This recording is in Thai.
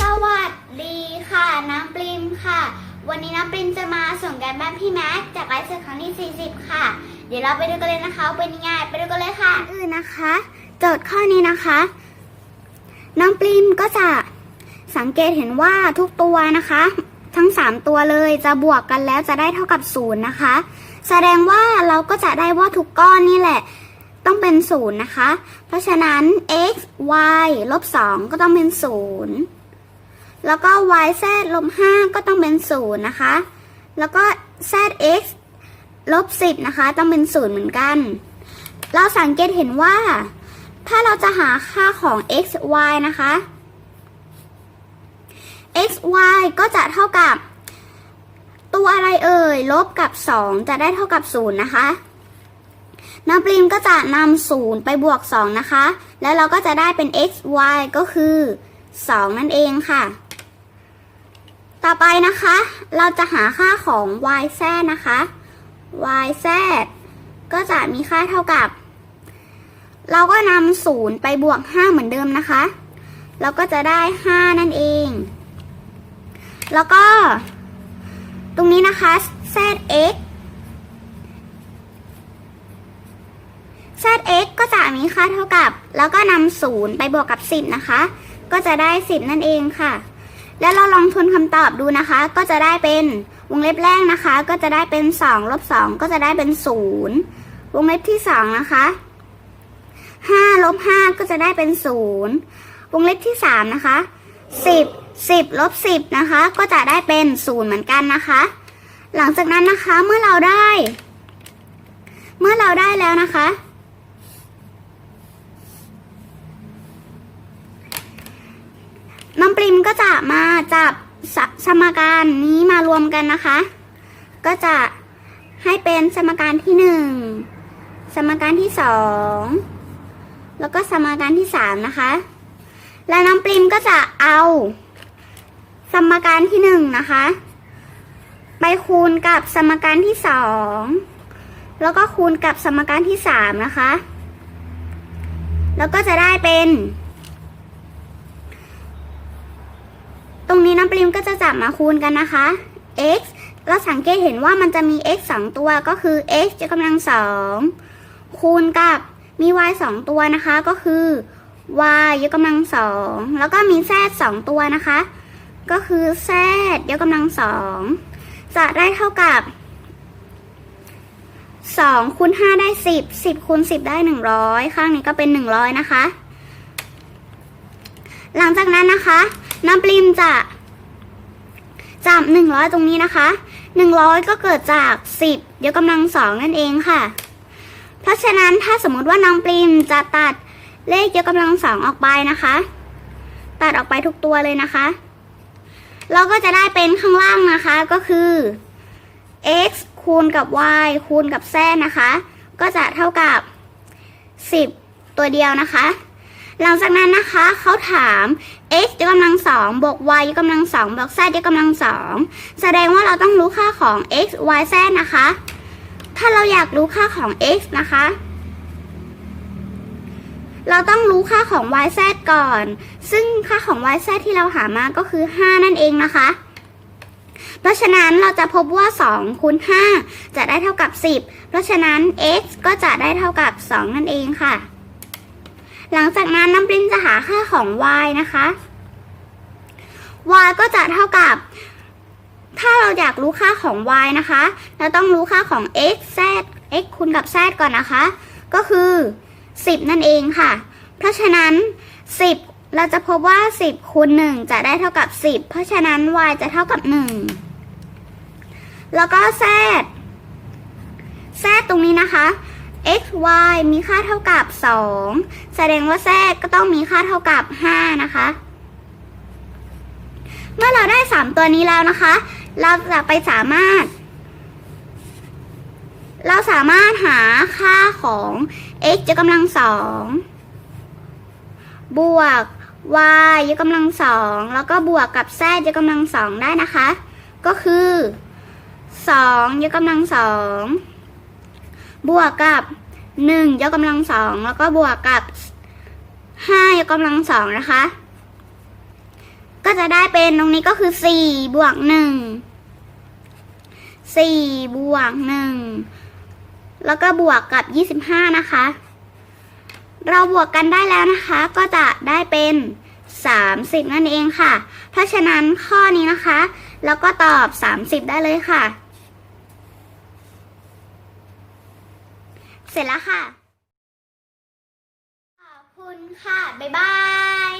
สวัสดีค่ะ น้ำปริมค่ะ วันนี้น้ำปริมจะมาส่งการบ้านพี่แม็กจากไลฟ์สดครั้งที่ 40 ค่ะ เดี๋ยวเราไปดูกันเลยนะคะเป็นยังไงไปดูกันเลยค่ะอื่นนะคะ โจทย์ข้อนี้นะคะ น้องปริมก็จะสังเกตเห็นว่าทุกตัวนะคะ ทั้ง 3 ตัวเลยจะบวกกันแล้วจะได้เท่ากับ0นะคะ แสดงว่าเราก็จะได้ว่าทุกก้อนนี่แหละ ต้องเป็นศูนย์นะคะ เพราะฉะนั้น x y ลบ2ก็ต้องเป็นศูนย์แล้วก็ y z ลบ5ก็ต้องเป็นศูนย์นะคะ แล้วก็ z x ลบ10นะคะ ต้องเป็นศูนย์เหมือนกัน เราสังเกตเห็นว่า ถ้าเราจะหาค่าของ x y นะคะ x y ก็จะเท่ากับ ตัวอะไรเอ่ย ลบกับ 2 จะได้เท่ากับ 0 นะคะ น้ำปริมก็จะนำ0ไปบวก 2 นะคะ แล้วเราก็จะได้เป็น x y ก็คือ 2 นั่นเองค่ะ ต่อไปนะคะ เราจะหาค่าของ y z นะคะ y z ก็จะมีค่าเท่ากับ เราก็นำ0ไปบวก 5 เหมือนเดิมนะคะ เราก็จะได้ 5 นั่นเอง แล้วก็ ตรงนี้นะคะ zx ก็จะมี ค่าเท่ากับ แล้วก็นำศูนย์ไปบวกกับ 10 นะคะ ก็จะได้ 10 นั่นเองค่ะ แล้วเราลองทวนคำตอบดูนะคะ ก็จะได้เป็นวงเล็บแรกนะคะ ก็จะได้เป็น2ลบ2ก็จะได้เป็น0วงเล็บที่2นะคะ5ลบ5ก็จะได้เป็น0วงเล็บที่3นะคะ10 10ลบ10นะคะ ก็จะได้เป็น0เหมือนกันนะคะ หลังจากนั้นนะคะเมื่อเราได้ เมื่อเราได้แล้วนะคะ น้ำปริมก็จะมาจับสสมการนี้มารวมกันนะคะ ก็จะให้เป็นสมการที่หนึ่งสมการที่สองแล้วก็สมการที่สามนะคะ และน้ำปริมก็จะเอา สมการที่หนึ่งนะคะ ไปคูณกับสมการที่สองแล้วก็คูณกับสมการที่สามนะคะ แล้วก็จะได้เป็น ตรงนี้น้ำปริมก็จะจับมาคูณกันนะคะ x เราสังเกตเห็นว่ามันจะมี x 2 ตัวก็คือ x ยกกำลังสองคูณกับมี y 2 ตัวนะคะ ก็คือ y ยกกำลังสองแล้วก็มี z 2 ตัวนะคะ ก็คือ z ยกกำลังสองจะได้เท่ากับ2คูณ5ได้ 10 10คูณ10 ได้ 100 ข้างนี้ก็เป็น 100 นะคะ หลังจากนั้นนะคะ น้ำปริมจะจับ100ตรงนี้นะคะ100ก็เกิดจาก10ยกกำลังสองนั่นเองค่ะ เพราะฉะนั้นถ้าสมมติว่าน้องปริมจะตัดเลขยกกำลังสองออกไปนะคะ ตัดออกไปทุกตัวเลยนะคะ เราก็จะได้เป็นข้างล่างนะคะก็คือ x คูณกับ y คูณกับ z นะคะ ก็จะเท่ากับ 10 ตัวเดียวนะคะ หลังจากนั้นนะคะเขาถาม x ยกกำลังสองบวก y ยกกำลังสองบวก z ยกกำลังสองแสดงว่าเราต้องรู้ค่าของ x y z นะคะ ถ้าเราอยากรู้ค่าของ x นะคะ เราต้องรู้ค่าของ y z ก่อน ซึ่งค่าของ y z ที่เราหามาก็คือ 5 นั่นเองนะคะเพราะฉะนั้นเราจะพบว่า 2คูณ5จะได้เท่ากับ 10 เพราะฉะนั้น x ก็จะได้เท่ากับ 2 นั่นเองค่ะ หลังจากนั้นน้ำปริมจะหาค่าของ y นะคะ y ก็จะเท่ากับ ถ้าเราอยากรู้ค่าของ y นะคะ เราต้องรู้ค่าของ x z x คูณกับ z ก่อนนะคะ ก็คือ 10 นั่นเองค่ะ เพราะฉะนั้น 10 เราจะพบว่า 10คูณ1จะได้เท่ากับ 10 เพราะฉะนั้น y จะเท่ากับ 1 แล้วก็ z z ตรงนี้นะคะ x y มีค่าเท่ากับ 2 แสดงว่า z ก็ต้องมีค่าเท่ากับ 5 นะคะ เมื่อเราได้ 3 ตัวนี้แล้วนะคะ เราจะไปสามารถ เราสามารถหาค่าของ x ยกกำลังสองบวก y ยกกำลังสองแล้วก็บวกกับ z ยกกำลังสองได้นะคะ ก็คือ2ยกกำลังสอง บวกกับ1ยกกำลังสองแล้วก็บวกกับ5ยกกำลังสองนะคะ ก็จะได้เป็นตรงนี้ก็คือ4บวก1 4บวก1แล้วก็บวกกับ 25 นะคะ เราบวกกันได้แล้วนะคะ ก็จะได้เป็น 30 นั่นเองค่ะ เพราะฉะนั้นข้อนี้นะคะ แล้วก็ตอบ 30 ได้เลยค่ะ เสร็จแล้วค่ะ ขอบคุณค่ะ บ๊ายบาย